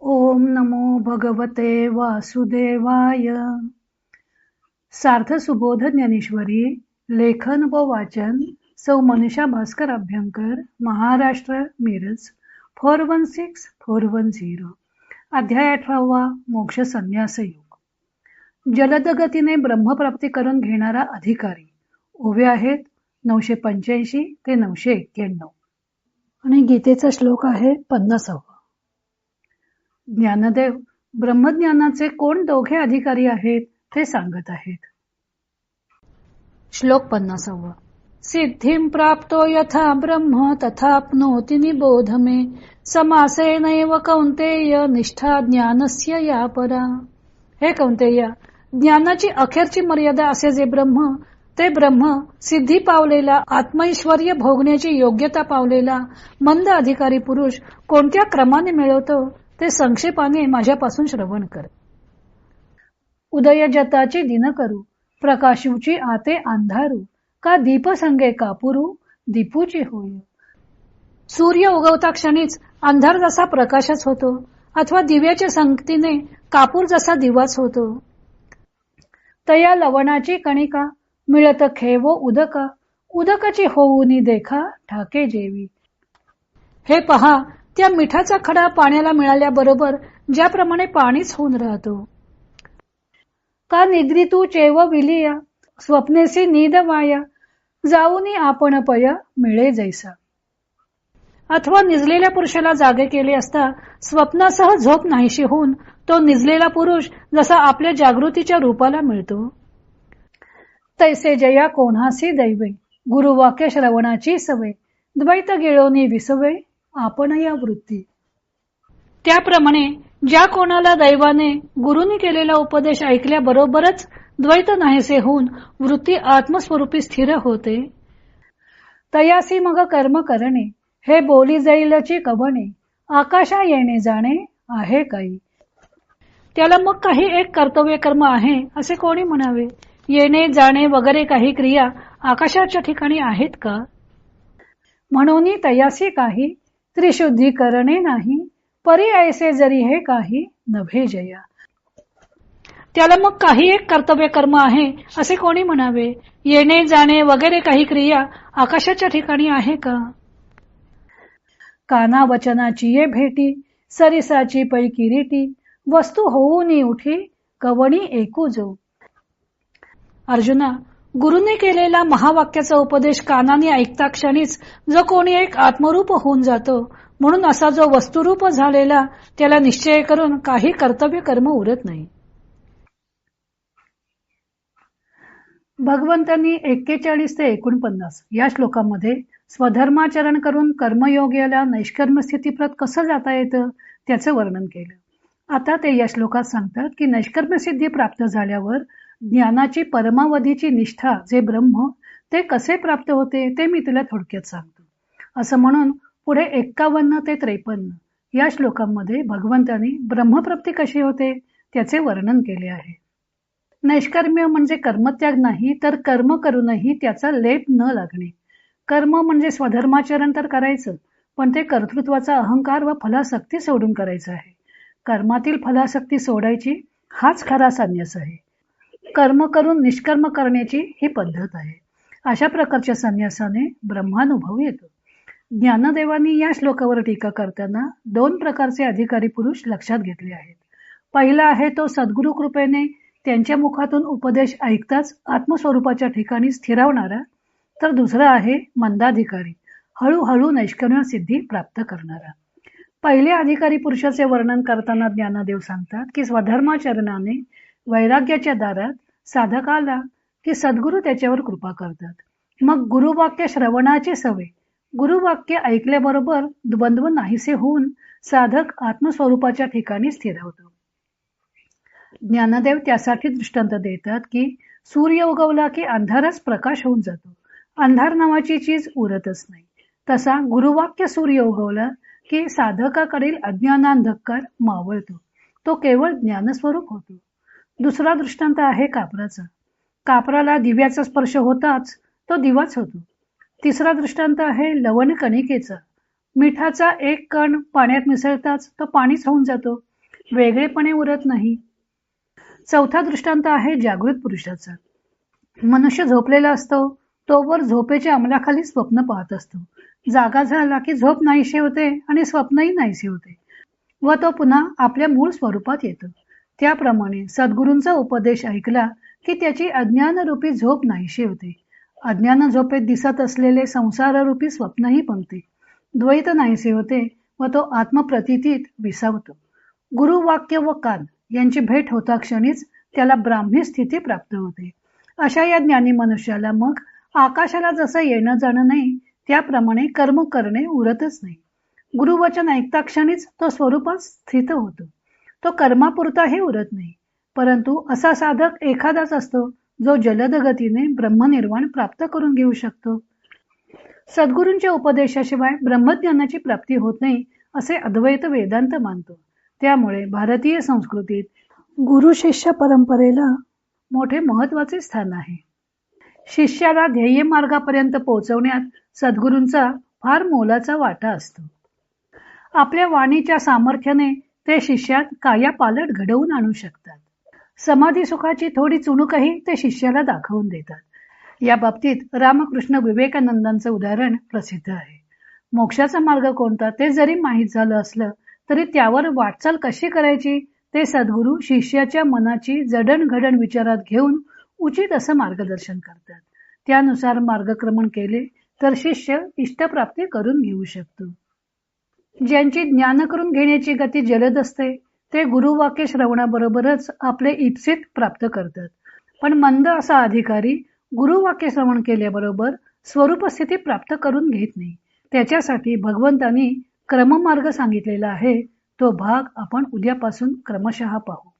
ओम नमो भगवते वासुदेवाय. सार्थ सुबोध ज्ञानेश्वरी लेखन व वाचन सौ Manisha Bhaskar Abhyankar Maharashtra Miraj four one six four one zero. अध्याय अठरावा मोक्ष संन्यास योग. जलदगतीने ब्रह्मप्राप्ती करून घेणारा अधिकारी उभे आहेत नऊशे पंच्याऐंशी ते नऊशे एक्क्याण्णव. आणि गीतेचा श्लोक आहे पन्नासावा. ज्ञानदेव ब्रह्मज्ञानाचे कोण दोघे अधिकारी आहेत ते सांगत आहेत. श्लोक पन्नासावा. सिद्धिं प्राप्तो यथा ब्रह्म तथाप्नोति निबोध मे समासेनैव कौंतेय निष्ठा ज्ञानस्य या परा हे कौंतेय ज्ञानाची अखेरची मर्यादा असे जे ब्रह्म ते ब्रह्म सिद्धी पावलेला आत्मैश्वर्य भोगण्याची योग्यता पावलेला मंद अधिकारी पुरुष कोणत्या क्रमाने मिळवतो? ते संक्षेपाने माझ्यापासून श्रवण कर. उदय जताची दिन करू प्रकाशूची आते अंधारू का दीप संगे कापुरू दीपूची होय. सूर्य उगवता क्षणीच अंधार जसा प्रकाशच होतो अथवा दिव्याच्या संगतीने कापूर जसा दिवाच होतो. तया लवणाची कणिका मिळत खेवो उदका उदकाची होऊनी देखा ठाके जेवी. हे पहा त्या मिठाचा खडा पाण्याला मिळाल्याबरोबर ज्याप्रमाणे पाणीच होऊन राहतो. का निद्री तू चेव विलिया स्वप्नेसी नीद वाया जाऊनी आपण पय मिळे जैसा. अथवा निजलेल्या पुरुषाला जागे केले असता स्वप्नासह झोप नाहीशी होऊन तो निजलेला पुरुष जसा आपल्या जागृतीच्या रूपाला मिळतो. तैसे जया कोणासी दैवे गुरुवाक्य श्रवणाची सवय द्वैत गिळोनी विसवे आपण या वृत्ती. त्याप्रमाणे ज्या कोणाला दैवाने गुरुनी केलेला उपदेश ऐकल्याबरोबरच द्वैत नाहीसे होऊन वृत्ती आत्मस्वरूपी स्थिर होते तयासी मग कर्म करणे हे बोली जाईलची कवणे आकाशा येणे जाणे आहे काही. त्याला मग काही एक कर्तव्य कर्म आहे असे कोणी म्हणावे? येणे जाणे वगैरे काही क्रिया आकाशाच्या ठिकाणी आहेत का? म्हणून तयासी काही त्रिशुद्धी करणे नाही परी ऐसे जरी हे काही नभे जया. त्याला मग काही एक कर्तव्य कर्म आहे असे कोणी म्हणावे? येणे जाणे वगैरे काही क्रिया आकाशाच्या ठिकाणी आहे का? काना वचनाची ये भेटी सरिसाची पै किरीटी वस्तू होऊनी उठी कवणी एकू जो अर्जुना गुरुने केलेला महावाक्याचा उपदेश कानाने ऐकता क्षणीच जो कोणी एक आत्मरूप होऊन जातो म्हणून असा जो वस्तुरूप झालेला त्याला निश्चय करून काही कर्तव्य कर्म उरत नाही. भगवंतांनी एक्केचाळीस ते एकोणपन्नास या श्लोकामध्ये स्वधर्माचरण करून कर्मयोग्याला नैष्कर्म स्थितीप्रत कसं जाता येतं त्याचं वर्णन केलं. आता ते या श्लोकात सांगतात की नैष्कर्म सिद्धी प्राप्त झाल्यावर ज्ञानाची परमावधीची निष्ठा जे ब्रह्म ते कसे प्राप्त होते ते मी तुला थोडक्यात सांगतो. असं म्हणून पुढे एक्कावन्न ते त्रेपन्न या श्लोकांमध्ये भगवंतांनी ब्रह्मप्राप्ती कशी होते त्याचे वर्णन केले आहे. नैष्कर्म्य म्हणजे कर्मत्याग नाही तर कर्म करूनही त्याचा लेप न लागणे. कर्म म्हणजे स्वधर्माचरण तर करायचं पण ते कर्तृत्वाचा अहंकार व फलासक्ती सोडून करायचं आहे. कर्मातील फलासक्ती सोडायची हाच खरा संन्यास आहे. कर्म करून निष्कर्म करण्याची ही पद्धत आहे. अशा प्रकारच्या संन्यासाने ब्रह्मानुभव येतो. ज्ञानदेवांनी या श्लोकावर टीका करताना दोन प्रकारचे अधिकारी पुरुष लक्षात घेतले आहेत. पहिला आहे तो सद्गुरु कृपेने त्यांच्या मुखातून उपदेश ऐकताच आत्मस्वरूपाच्या ठिकाणी स्थिरावणारा तर दुसरा आहे मंदाधिकारी हळूहळू नैष्कर्म सिद्धी प्राप्त करणारा. पहिले अधिकारी पुरुषाचे वर्णन करताना ज्ञानदेव सांगतात की स्वधर्माचरणाने वैराग्याच्या दारात साधकाला की सद्गुरू त्याच्यावर कृपा करतात. मग गुरुवाक्य श्रवणाची सवय. गुरुवाक्य ऐकल्याबरोबर द्वंद्व नाहीसे होऊन साधक आत्मस्वरूपाच्या ठिकाणी स्थिरावतो. ज्ञानदेव त्यासाठी दृष्टांत देतात की सूर्य उगवला की अंधारच प्रकाश होऊन जातो. अंधार नावाची चीज उरतच नाही. तसा गुरुवाक्य सूर्य उगवला की साधकाकडील अज्ञानांधकार मावळतो. तो केवळ ज्ञानस्वरूप होतो. दुसरा दृष्टांत आहे कापराचा. कापराला दिव्याचा स्पर्श होताच तो दिवाच होतो. तिसरा दृष्टांत आहे लवण कणिकेचा. मिठाचा एक कण पाण्यात मिसळताच तो पाणीच होऊन जातो. वेगळेपणे उरत नाही. चौथा दृष्टांत आहे जागृत पुरुषाचा. मनुष्य झोपलेला असतो तोवर झोपेच्या अंमलाखाली स्वप्न पाहत असतो. जागा झाला की झोप नाहीशी होते आणि स्वप्नही नाहीसे होते व तो पुन्हा आपल्या मूळ स्वरूपात येतो. त्याप्रमाणे सद्गुरूंचा उपदेश ऐकला की त्याची अज्ञानरूपी झोप नाहीशी होते. अज्ञान झोपेत दिसत असलेले संसाररूपी स्वप्नही पंक्ती द्वैत नाहीसे होते व तो आत्मप्रतीतीत विसावतो. गुरुवाक्य व कान यांची भेट होता क्षणीच त्याला ब्राह्मी स्थिती प्राप्त होते. अशा या ज्ञानी मनुष्याला मग आकाशाला जसं येणं जाणं नाही त्याप्रमाणे कर्म करणे उरतच नाही. गुरुवचन ऐकता क्षणीच तो स्वरूपात स्थित होतो. तो कर्मापुरताही उरत नाही. परंतु असा साधक एखादाच असतो जो जलद गतीने ब्रह्मनिर्वाण प्राप्त करून घेऊ शकतो. सद्गुरूंच्या उपदेशाशिवाय ब्रह्मज्ञानाची प्राप्ती होत नाही असे अद्वैत वेदांत मानतो. त्यामुळे भारतीय संस्कृतीत गुरु शिष्य परंपरेला मोठे महत्त्वाचे स्थान आहे. शिष्याला ध्येय मार्गापर्यंत पोहोचवण्यात सद्गुरूंचा फार मोलाचा वाटा असतो. आपल्या वाणीच्या सामर्थ्याने ते शिष्यात कायापालट घडवून आणू शकतात. समाधी सुखाची थोडी चुणूकही ते शिष्याला दाखवून देतात. या बाबतीत रामकृष्ण विवेकानंदांचं उदाहरण प्रसिद्ध आहे. मोक्षाचा मार्ग कोणता ते जरी माहीत झालं असलं तरी त्यावर वाटचाल कशी करायची ते सद्गुरू शिष्याच्या मनाची जडणघडण विचारात घेऊन उचित असं मार्गदर्शन करतात. त्यानुसार मार्गक्रमण केले तर शिष्य इष्टप्राप्ती करून घेऊ शकतो. ज्यांची ज्ञान करून घेण्याची गती जलद असते ते गुरुवाक्य श्रवणाबरोबरच आपले इप्सित प्राप्त करतात. पण मंद असा अधिकारी गुरुवाक्य श्रवण केल्याबरोबर स्वरूप स्थिती प्राप्त करून घेत नाही. त्याच्यासाठी भगवंतांनी क्रममार्ग सांगितलेला आहे तो भाग आपण उद्यापासून क्रमशः पाहू.